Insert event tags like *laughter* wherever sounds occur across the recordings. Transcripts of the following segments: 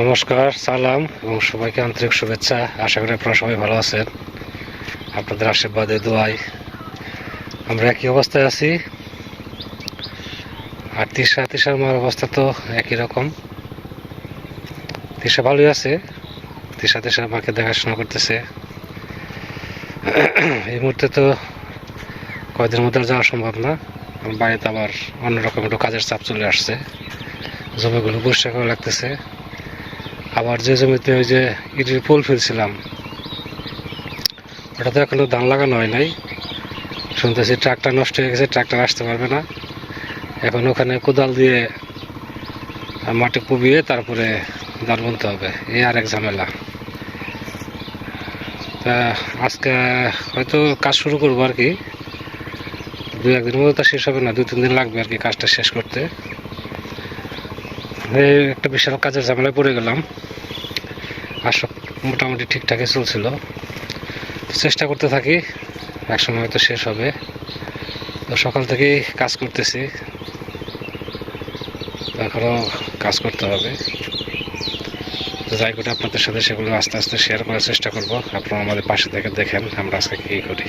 নমস্কার, সালাম এবং সবাইকে আন্তরিক শুভেচ্ছা। আশা করি আপনারা সবাই ভালো আছেন। আপনাদের আশীর্বাদে দোয়াই আমরা একই অবস্থায় আছি। আর তিশা তিশার মার অবস্থা তো একই রকম। তিশা ভালোই আছে। তিশা তিশার মাকে দেখাশোনা করতেছে। এই মুহূর্তে তো কয়দিনের মধ্যে যাওয়া সম্ভব না। বাড়িতে আবার অন্যরকম একটু কাজের চাপ চলে আসছে। জমিগুলো পরিষ্কার করা লাগতেছে। আবার যে জমিতে ওই যে ইটের পোল ফেলছিলাম ওটা তো এখনও ধান লাগানো হয় নাই। শুনতেছি ট্রাকটা নষ্ট হয়ে গেছে, ট্রাক্টর আসতে পারবে না। এখন ওখানে কোদাল দিয়ে মাটি কুবিয়ে তারপরে ধান বুনতে হবে। এই আর এক ঝামেলা। তা আজকে হয়তো কাজ শুরু করব আর কি। দু একদিনের মধ্যে তা শেষ হবে না দু তিন দিন লাগবে আর কি কাজটা শেষ করতে। একটা বিশাল কাজের ঝামেলায় পড়ে গেলাম। আর সব মোটামুটি ঠিকঠাকই চলছিল। চেষ্টা করতে থাকি, একসময় হয়তো শেষ হবে। তো সকাল থেকেই কাজ করতেছি। এখনও কাজ করতে হবে। যাই করে, আপনাদের সাথে সেগুলো আস্তে আস্তে শেয়ার করার চেষ্টা করব। আপনারা আমাদের পাশে থেকে দেখেন আমরা আজকে কী করি।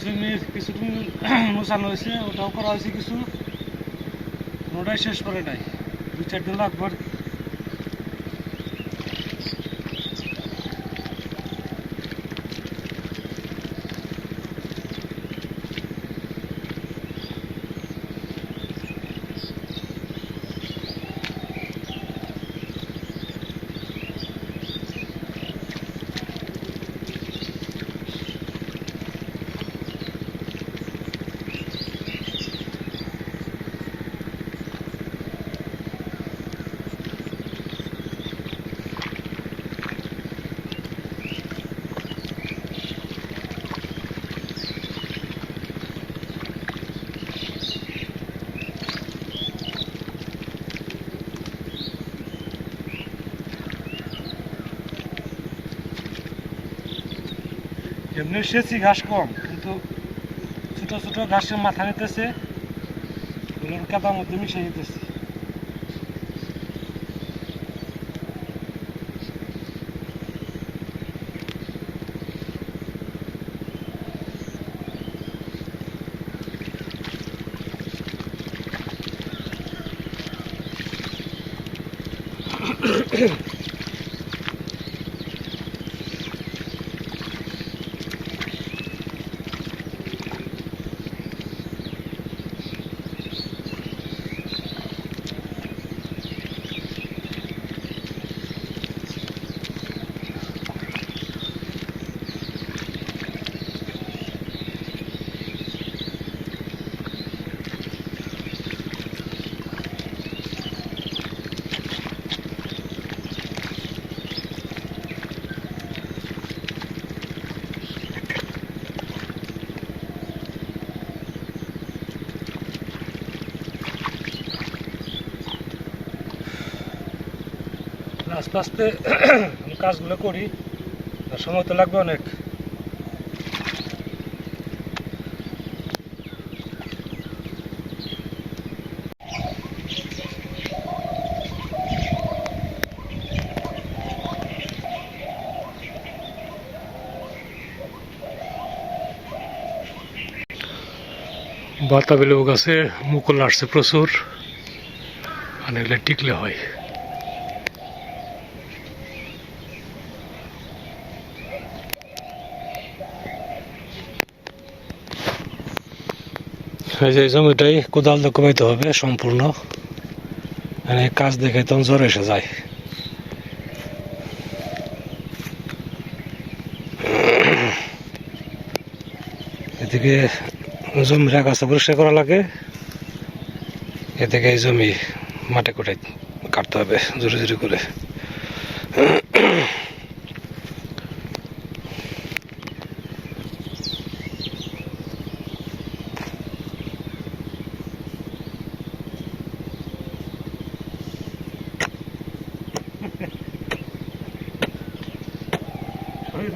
কিছু নি- কিছুটুকু মোছানো হয়েছে, ওটাও করা হয়েছে কিছু। ওটাই শেষ করে নাই। দু চার দিন লাগবে আর কি। এমনি সেচি ঘাস কম, কিন্তু ছোট ছোট ঘাসের মাথা নিতেছে ওগুলোর কাদার মধ্যে মিশে যেতেছে। আস্তে আস্তে *clears throat* আমি কাজগুলো করি, আর সময় তো লাগবে অনেক। বাতাবি লেবু গাছে মুকুল আসছে প্রচুর, আর এগুলো টিকলে হয়। এই জমিটাই কোদাল দিয়ে কোবাইতে হবে সম্পূর্ণ। মানে কাজ দেখে তখন জ্বর এসে যায়। এদিকে জমির আগাছা পরিষ্কার করা লাগে। এদিকে এই জমি মাঠে কোটে কাটতে হবে, জোরে জোরে করে।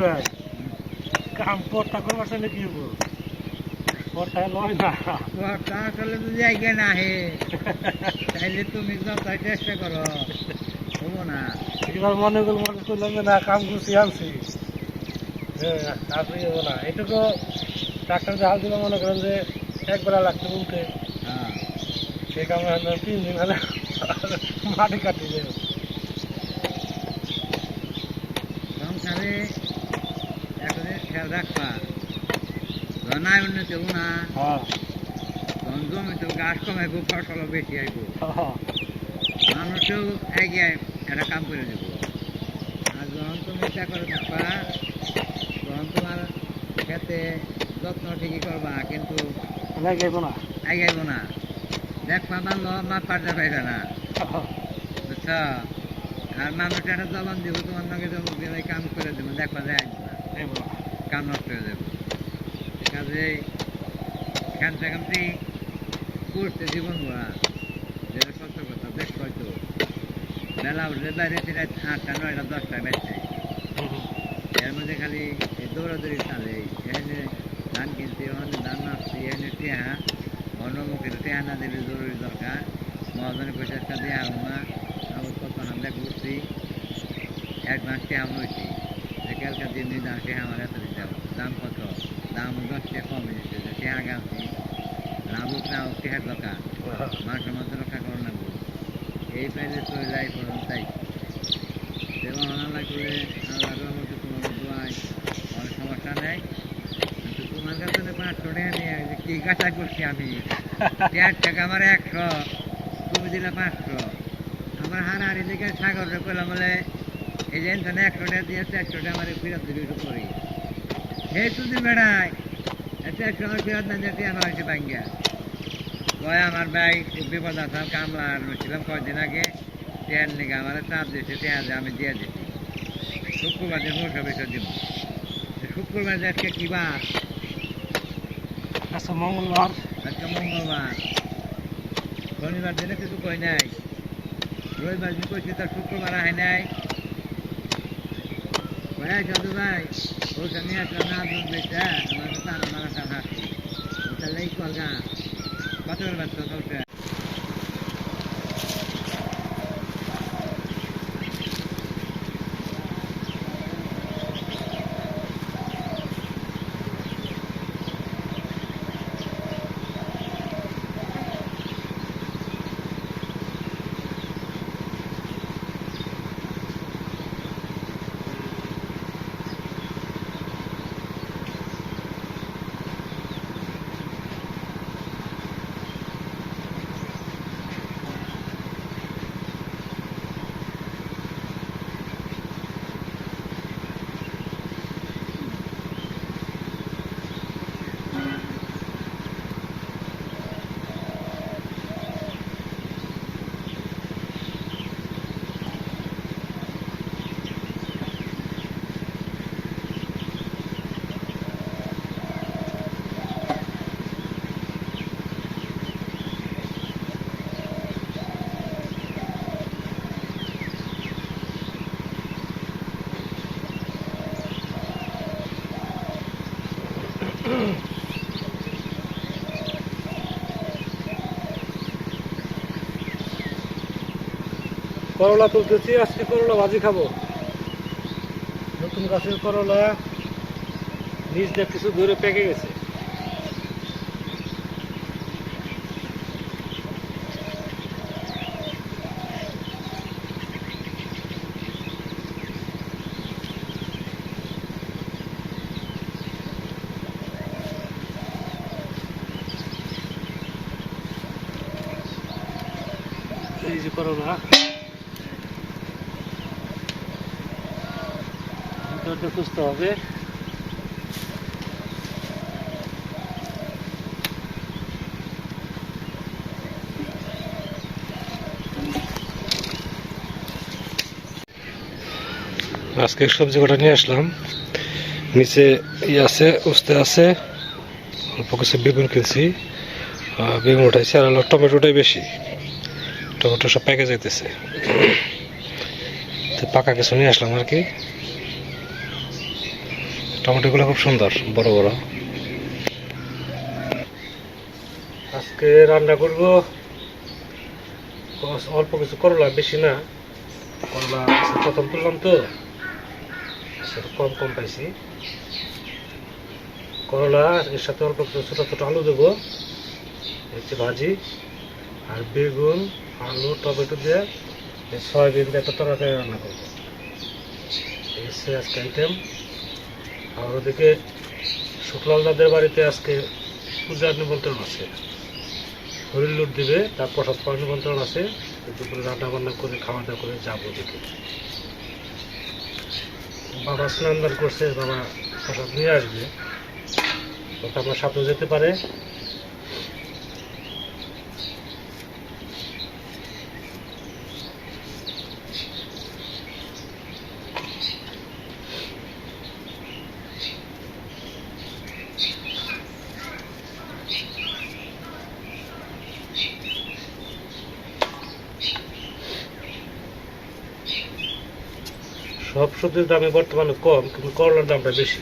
ভাই। কাম পড়তা করবার চাইলে কি হব পড়তা লয় না। কথা আসলে তো জায়গা না হে তাইলে তুমি যতই চেষ্টা করো। হব না। এবার মনে করল মনে করলাম যে না কাম করছি আনছি। হ্যাঁ আপনি হব না। এটুকু ট্রাক্টর জাহাজ দিলে মনে করেন যে একবেলা লাগছে উঠে হ্যাঁ। সেই কামে তিন দিন হলে মাটি কাটি যাবে জনায় উন্নতি হব না। হ্যাঁ। জমিতে গাছ কমাইব ফসলও বেশি আইব। হ্যাঁ মানুষও এগিয়ে একটা কাম করে দেব আর যখন তুমি করে থাকবা। তখন তোমার খেতে যত্ন ঠিকই করবা কিন্তু লাগাইব না। এগাইব না। দেখবা মানলো মা পাইবে না। বুঝছ? আর মানুষ একটা জবান দিব তোমার নাকি জবান দিলে কাম করে দেবো দেখবা যায় কাম নষ্ট হয়ে যাবে। কাজে খানটা কামটি করতে জীবন ভরা। যেটা সত্য কথা, বেশ হয়তো। বেলা উঠলে বাইরে ফিরে আটটা, নয়টা দশটা বেচছে এর মধ্যে খালি দৌড়াদৌড়ি চালে। এখানে ধান কিনতে, অন্য ধান নাচছি এখানে টেহা। অন্য মুখের টেহা না দিলে জরুরি দরকার। মহাজনের পয়সা একটা দেওয়া হলো না। আবার কত আমরা ঘুরছি অ্যাডভান্স টেহা হয়েছি কালকার দিন দিন আসে আমার এত দিতে হবে। দাম কত? দাম দশ টাকা কম হয়েছে টেহা গাছি লাভুক না হোক টেহার দরকার মানুষের মধ্যে রক্ষা করো না এই পাইলে চলে যাই পড়ুন তাই। এবং আল্লাহ করে আল্লাহর মধ্যে তোমার দোয়াই। অনেক সমস্যা নেই। কিন্তু তোমার কাছে তো পাঁচশো টাকা নিয়ে কি গাছা করছি আমি? দেড় টাকা আমার একশো তুমি দিলে পাঁচশো। আমার হারাহারি দিকে সাগরে করলাম বলে এই যে একশো টাকা দিয়ে চারশো টাকা আমার ফেরত করি হে বেড়াই চারশো আমার ফেরত না যেতে আমার হয়েছে বাঙ্গিয়া কয় আমার ভাই বিপদ কামলা আর ছিলাম কয়দিন আগে। টেয়ার নিকে আমার চাপ দিয়েছে আমি দিয়ে দিচ্ছি শুক্রবার দিন। বেসা দিব শুক্রবার আজকে কি বার? আচ্ছা মঙ্গলবার। আজকে মঙ্গলবার। শনিবার দিনে কিছু কই নাই। রবিবার দিন কইছি তার শুক্রবার আহে নাই। কয়া সাধু ভাই ওটা নিয়ে আসলাম না, দুধ বেচা আমার তো তারা মারা হাসছি। ওটা লেই কলগা কত করে করলা তুলতেছি, আজকে করলা ভাজি খাব। নতুন গাছের করলা, নিজ দেখ কিছু দূরে পেকে গেছে। আজকে সবজি কটা নিয়ে আসলাম। নিচে ই আছে, উস্তে আছে, অল্প কিছু বেগুন কিনছি। বেগুন উঠাইছে আর টমেটোটাই বেশি। টমেটো সব প্যাকে যাইতেছে। তো পাকা কিছু নিয়ে আসলাম আর কি। টমেটোগুলো খুব সুন্দর, বড় বড়। আজকে রান্না করব অল্প কিছু করলা, বেশি না। করলা প্রথম তুললাম তো। সেটা কম কম পাইছি। করলা, এর সাথে অল্প ছোটো ছোটো আলু দেবো হচ্ছে ভাজি, আর বেগুন আলু, টমেটো দিয়ে সয়াবিন দিয়ে একটা তরকারি রান্না করব। এই হচ্ছে আজকে আইটেম আর ওদিকে শুক্লাল দাদের বাড়িতে আজকে পূজার নিমন্ত্রণ আছে। হরিণ লুট দিবে, তার প্রসাদ পাওয়ার নিমন্ত্রণ আছে। দুপুরে রান্না বান্না করে খাওয়া দাওয়া করে যাব দেখে বাবা স্নান করছে, বাবা প্রসাদ নিয়ে আসবে। তো আমার সাথেও যেতে পারে সব সবজির দামে বর্তমানে কম কিন্তু করলার দামটা বেশি।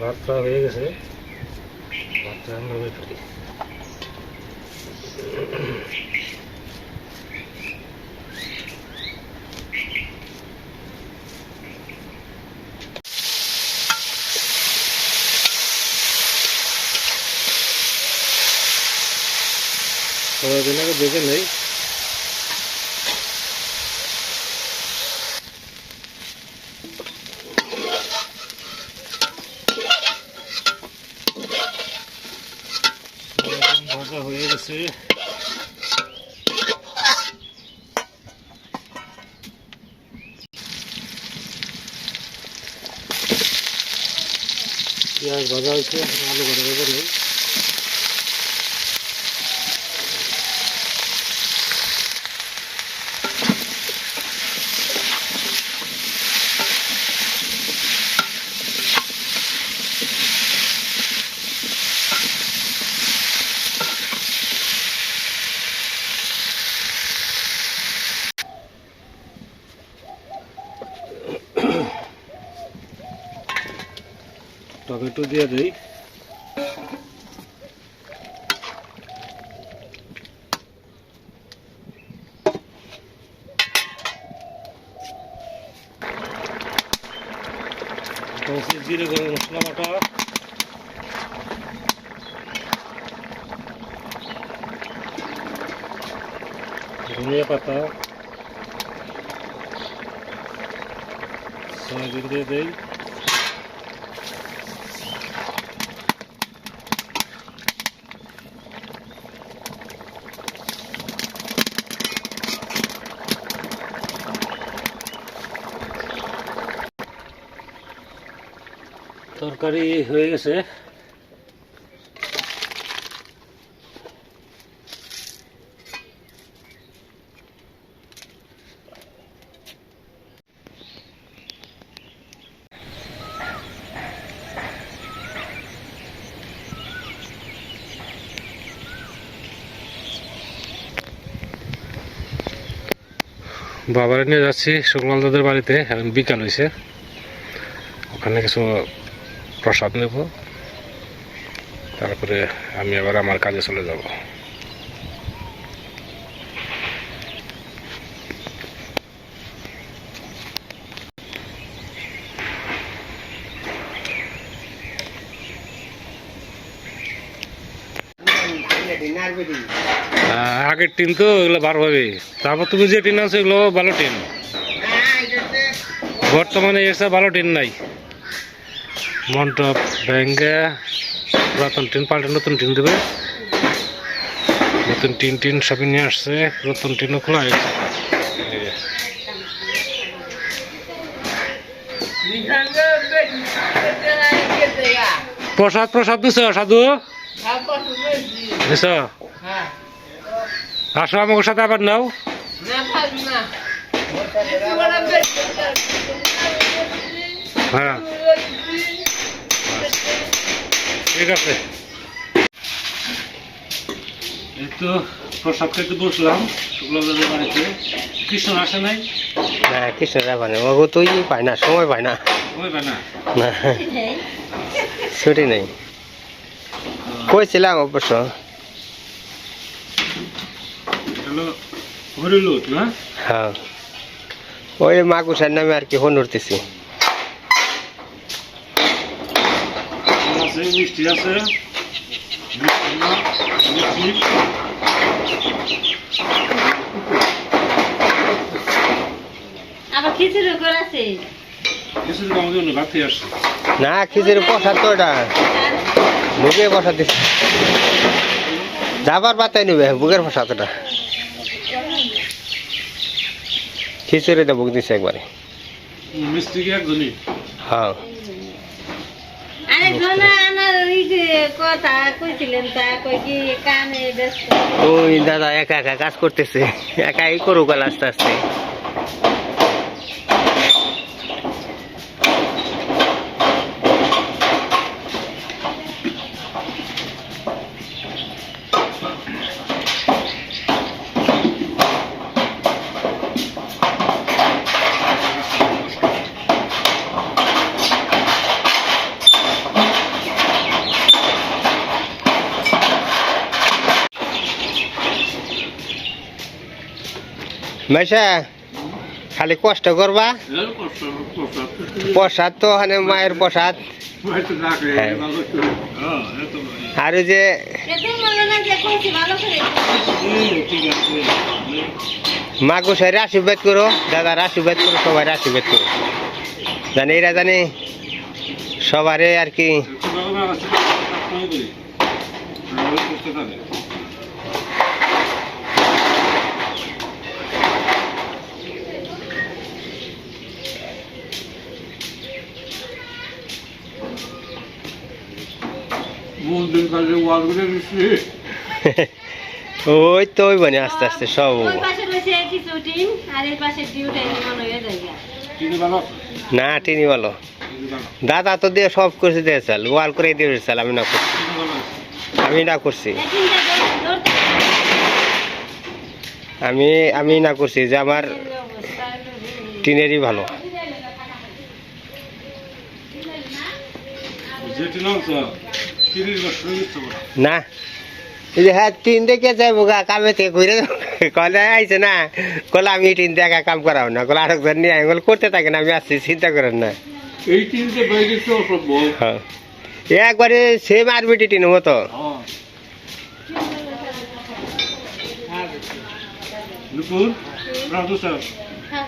ভাতটা হয়ে গেছে। ভাতটা রান্না করে ফেলি সবাই আগে দেখে নেই সয়াবিন গেছে পেঁয়াজ ভাজা হয়েছে আলু ভাজা ভাজা টমেটো দিয়ে দিই এটা হচ্ছে জিরে গরম মশলা বাটা ধনিয়া পাতা সয়াবিন দিয়ে দেই তরকারি হয়ে গেছে। বাবার নিয়ে যাচ্ছি সুকমাল দাদের বাড়িতে এখন বিকাল হয়েছে। ওখানে কিছু প্রসাদ নেব। তারপরে আমি আবার আমার কাজে চলে যাব। আগের টিন তো এগুলো বার হবে। তারপর তুমি যে টিন আছো এগুলো ভালো টিন। বর্তমানে এসে ভালো টিন নাই। মন্টপ ব্যাঙ্গে, পুরাতন টিন পাল্টে নতুন টিন দেবে। নতুন টিন টিন সবই নিয়ে আসছে, নতুন টিনও খোলা হয়ে যে। প্রসাদ প্রসাদ দিছ, সাধু? দিছ? আসো আমাকে সাথে আবার নাও। হ্যাঁ। ঠিক আছে। এই তো প্রসাদ খেতে বসলাম শুক্লাবাদের বাড়িতে। কৃষ্ণ আসে নাই? না না ওগো তুই পায় না সময় পায় না। না? না। ছুটি নেই। কইছিলাম অবশ্য। হরিলুট না হ্যাঁ? ওই মাগুসার নামে আর কি হন উঠতেছি আছে মিষ্টি আছে মিষ্টি না, মিষ্টি আবার খিচুড়ি করে আছে কিছু দিন আমাদের জন্য ভাত খেয়ে আসছে। না খিচুড়ি প্রসাদ তো ওটা বুকে প্রসাদ দিচ্ছে যাবার পাতাই নিবে বুকের প্রসাদ ওটা খিচুড়িতে বুক দিছে একবারে। মিষ্টি কি একজনই? হ্যাঁ। আরে জনা আনার ওই দাদা একা একা কাজ করতেছে। একাই করুক আস্তে আস্তে। মেশা খালি কষ্ট করবা? প্রসাদ তো ওখানে, মায়ের প্রসাদ। হ্যাঁ। আর যে মা গোসাইয়ের আশীর্বাদ করো দাদার আশীর্বাদ করো, সবাই আশীর্বাদ করো। জানি এরা জানি সবারে আর কি *laughs* ওই তো ওই বনে আস্তে আস্তে সব ওই পাশে রয়েছে কিছু টিন আর এই পাশে ডিউটাই মনে হয়ে যায় না টিনি বলো দাদা তো দিয়ে সব করছে দিয়েছিল ওয়াল করে দিয়েছিল আমি না করছি। আমি না করছি। আমি আমি না করছি যে আমার টিনেরই ভালো। যেটি হয়ে। না। এই যে হ্যাঁ টিন দেখে যাইব গা কামে থেকে ঘুরে কলে আইছে না কলে আমি টিন দেখা কাম করাও না কলে আরেকজন নিয়ে আই বলে করতে থাকেন আমি আসছি চিন্তা করেন না। এই তিনটে বাইরে তো অসম্ভব হ্যাঁ। একবারে সেম আরবিটি টিনের মতো। নুপুর রাধু স্যার। হ্যাঁ